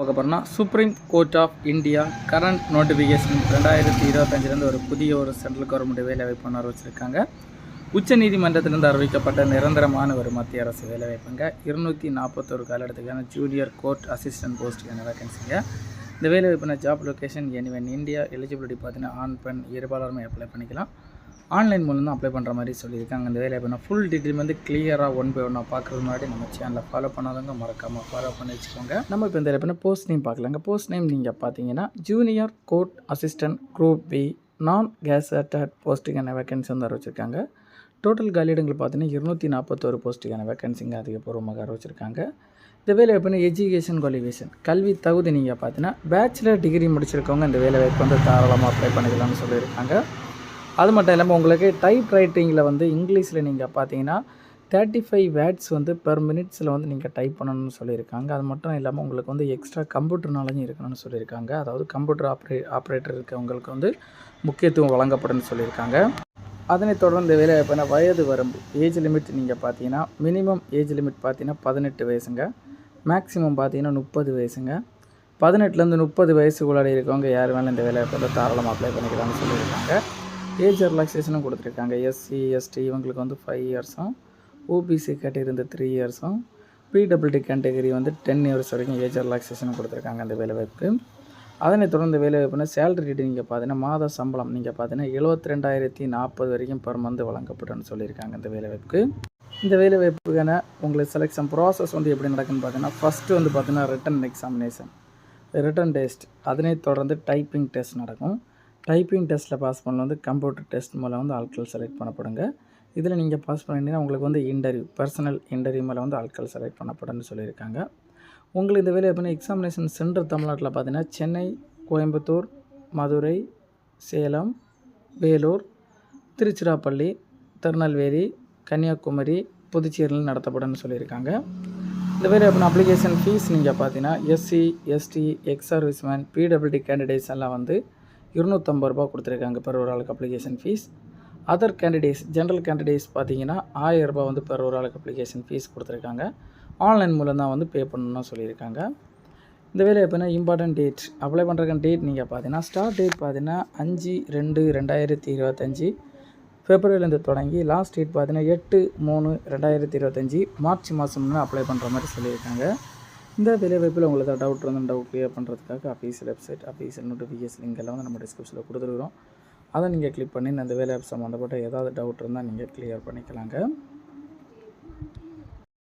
பார்க்க போகிறோம்னா supreme court of India current notification ரெண்டாயிரத்தி இருபத்தஞ்சிலேருந்து ஒரு புதிய ஒரு சென்ட்ரல் கவர்மெண்ட் வேலைவாய்ப்பு அறிவிச்சிருக்காங்க. உச்ச நீதிமன்றத்திலிருந்து அறிவிக்கப்பட்ட நிரந்தரமான ஒரு மத்திய அரசு வேலைவாய்ப்புங்க இருநூற்றி நாற்பத்தொரு காலத்துக்கான ஜூனியர் கோர்ட் அசிஸ்டன்ட் போஸ்ட்டுக்கான வேகன்சிங்க இந்த வேலைவாய்ப்புனா job location anyone India eligibility பார்த்தீங்கன்னா ஆண் பெண் இருபாலருமே அப்ளை பண்ணிக்கலாம். ஆன்லைன் மூலம் தான் அப்ளை பண்ணுற மாதிரி சொல்லியிருக்காங்க. இந்த வேலையை பண்ண ஃபுல் டீட்டெயில் வந்து கிளியராக ஒன் பை ஒன்னாக பார்க்குறது முன்னாடி நம்ம சேனலை ஃபாலோ பண்ணாதவங்க மறக்காமல் ஃபாலோ பண்ணி வச்சுக்கோங்க. நம்ம இப்போ இந்த வேலை போஸ்ட் நேம் பார்க்கலாங்க போஸ்ட் நேம் நீங்கள் பார்த்தீங்கன்னா junior court assistant group B non gazetted போஸ்ட்டுக்கான vacancy வந்து அறிவிச்சிருக்காங்க. டோட்டல் காலியிடங்கள் பார்த்தீங்கன்னா இருநூற்றி நாற்பத்தோரு போஸ்ட்டுக்கான வேகன்சிங்க அதிகபூர்வமாக அறிவிச்சிருக்காங்க. இந்த வேலை வாய்ப்புனா எஜுகேஷன் குவாலிஃபிகேஷன் கல்வி தகுதி நீங்கள் பார்த்தீங்கன்னா பேச்சுலர் டிகிரி முடிச்சிருக்கவங்க இந்த வேலை வாய்ப்பு வந்து தாராளமாக அப்ளை பண்ணிக்கலாம்னு சொல்லியிருக்காங்க. அது மட்டும் இல்லாமல் உங்களுக்கு டைப் ரைட்டிங்கில் வந்து இங்கிலீஷில் நீங்கள் பார்த்தீங்கன்னா தேர்ட்டி ஃபைவ் வேர்ட்ஸ் வந்து பெர் மினிட்ஸில் வந்து நீங்கள் டைப் பண்ணணும்னு சொல்லியிருக்காங்க. அது மட்டும் இல்லாமல் உங்களுக்கு வந்து எக்ஸ்ட்ரா கம்ப்யூட்டர் நாலேஜும் இருக்கணும்னு சொல்லியிருக்காங்க. அதாவது கம்ப்யூட்டர் ஆப்ரே ஆப்ரேட்டர் இருக்கவங்களுக்கு வந்து முக்கியத்துவம் வழங்கப்படும்னு சொல்லியிருக்காங்க. அதனைத் தொடர்ந்து வேலை வாய்ப்புனா வயது வரம்பு ஏஜ் லிமிட் நீங்கள் பார்த்தீங்கன்னா மினிமம் ஏஜ் லிமிட் பார்த்தீங்கன்னா பதினெட்டு வயசுங்க. மேக்ஸிமம் பார்த்தீங்கன்னா முப்பது வயசுங்க. பதினெட்டுலேருந்து முப்பது வயசுக்குள்ளாடி இருக்கவங்க யார் வேணாலும் இந்த வேலை தாராளமாக அப்ளை பண்ணிக்கலாம்னு சொல்லியிருக்காங்க. ஏஜ் ரிலாக்ஸேஷனும் கொடுத்துருக்காங்க. எஸ்சி எஸ்டி இவங்களுக்கு வந்து ஃபைவ் இயர்ஸும் ஓபிசி கேட்டகரி வந்து த்ரீ இயர்ஸும் பிடபிள்டி கேட்டகரி வந்து டென் இயர்ஸ் வரைக்கும் ஏஜ் ரிலாக்ஸேஷனும் கொடுத்துருக்காங்க அந்த வேலைவாய்ப்புக்கு. அதனைத் தொடர்ந்து வேலைவாய்ப்புனா சேலரி ரேட்டு நீங்கள் பார்த்தீங்கன்னா மாத சம்பளம் நீங்கள் பார்த்தீங்கன்னா எழுபத்தி ரெண்டாயிரத்தி நாற்பது வரைக்கும் பர் மந்த் வழங்கப்படும்னு சொல்லியிருக்காங்க இந்த வேலைவாய்ப்புக்கு. இந்த வேலைவாய்ப்புக்கான உங்களுக்கு செலெக்ஷன் ப்ராசஸ் வந்து எப்படி நடக்குன்னு பார்த்தீங்கன்னா ஃபஸ்ட்டு வந்து பார்த்தீங்கன்னா ரிட்டன் எக்ஸாமினேஷன் ரிட்டன் டெஸ்ட் அதனைத் தொடர்ந்து டைப்பிங் டெஸ்ட் நடக்கும். டைப்பிங் டெஸ்ட்டில் பாஸ் பண்ண வந்து கம்ப்யூட்டர் டெஸ்ட் மூலம் வந்து ஆட்கள் செலக்ட் பண்ணப்படுங்க. இதில் நீங்கள் பாஸ் பண்ணிட்டீங்கன்னா உங்களுக்கு வந்து இன்டர்வியூ பர்சனல் இன்டர்வியூ மேலே வந்து ஆட்கள் செலக்ட் பண்ணப்படும்னு சொல்லியிருக்காங்க. உங்களுக்கு இந்த வேலை எப்படின்னா எக்ஸாமினேஷன் சென்டர் தமிழ்நாட்டில் பார்த்தீங்கன்னா சென்னை கோயம்புத்தூர் மதுரை சேலம் வேலூர் திருச்சிராப்பள்ளி திருநெல்வேலி கன்னியாகுமரி புதுச்சேரியில் நடத்தப்படும்னு சொல்லியிருக்காங்க. இந்த வேலை எப்படின்னா அப்ளிகேஷன் ஃபீஸ் நீங்கள் பார்த்தீங்கன்னா SC ST ex serviceman PWD candidates எல்லாம் வந்து இருநூற்றம்பது ரூபா கொடுத்துருக்காங்க பெர் ஒரு ஆளுக்கு application fees other candidates general candidates பார்த்தீங்கன்னா ஆயிரம் ரூபாய் வந்து பெர் ஒரு ஆளுக்கு அப்ளிகேஷன் ஃபீஸ் கொடுத்துருக்காங்க. ஆன்லைன் மூலம் தான் வந்து பே பண்ணணும்னு சொல்லியிருக்காங்க. இந்த வேலை எப்போனா இம்பார்ட்டன்ட் டேட் அப்ளை பண்ணுறதுக்கான டேட் நீங்கள் பார்த்தீங்கன்னா ஸ்டார்ட் டேட் பார்த்தீங்கன்னா அஞ்சு ரெண்டு ரெண்டாயிரத்தி இருபத்தஞ்சி. ஃபெப்ரவரிலேருந்து தொடங்கி லாஸ்ட் டேட் பார்த்தீங்கன்னா எட்டு மூணு ரெண்டாயிரத்தி இருபத்தஞ்சி. மார்ச் மாதம்னு அப்ளை பண்ணுற மாதிரி சொல்லியிருக்காங்க. இந்த வேலைவாய்ப்பில் உங்களுக்கு ஏதாவது டவுட் இருந்தால் டவுட் கிளியர் பண்ணுறதுக்காக official website official notification link எல்லாம் வந்து நம்ம டிஸ்கிரிப்ஷனில் கொடுத்துருக்குறோம். அதை நீங்கள் கிளிக் பண்ணி இந்த வேலை சம்மந்தப்பட்ட ஏதாவது டவுட் இருந்தால் நீங்கள் கிளியர் பண்ணிக்கலாங்க.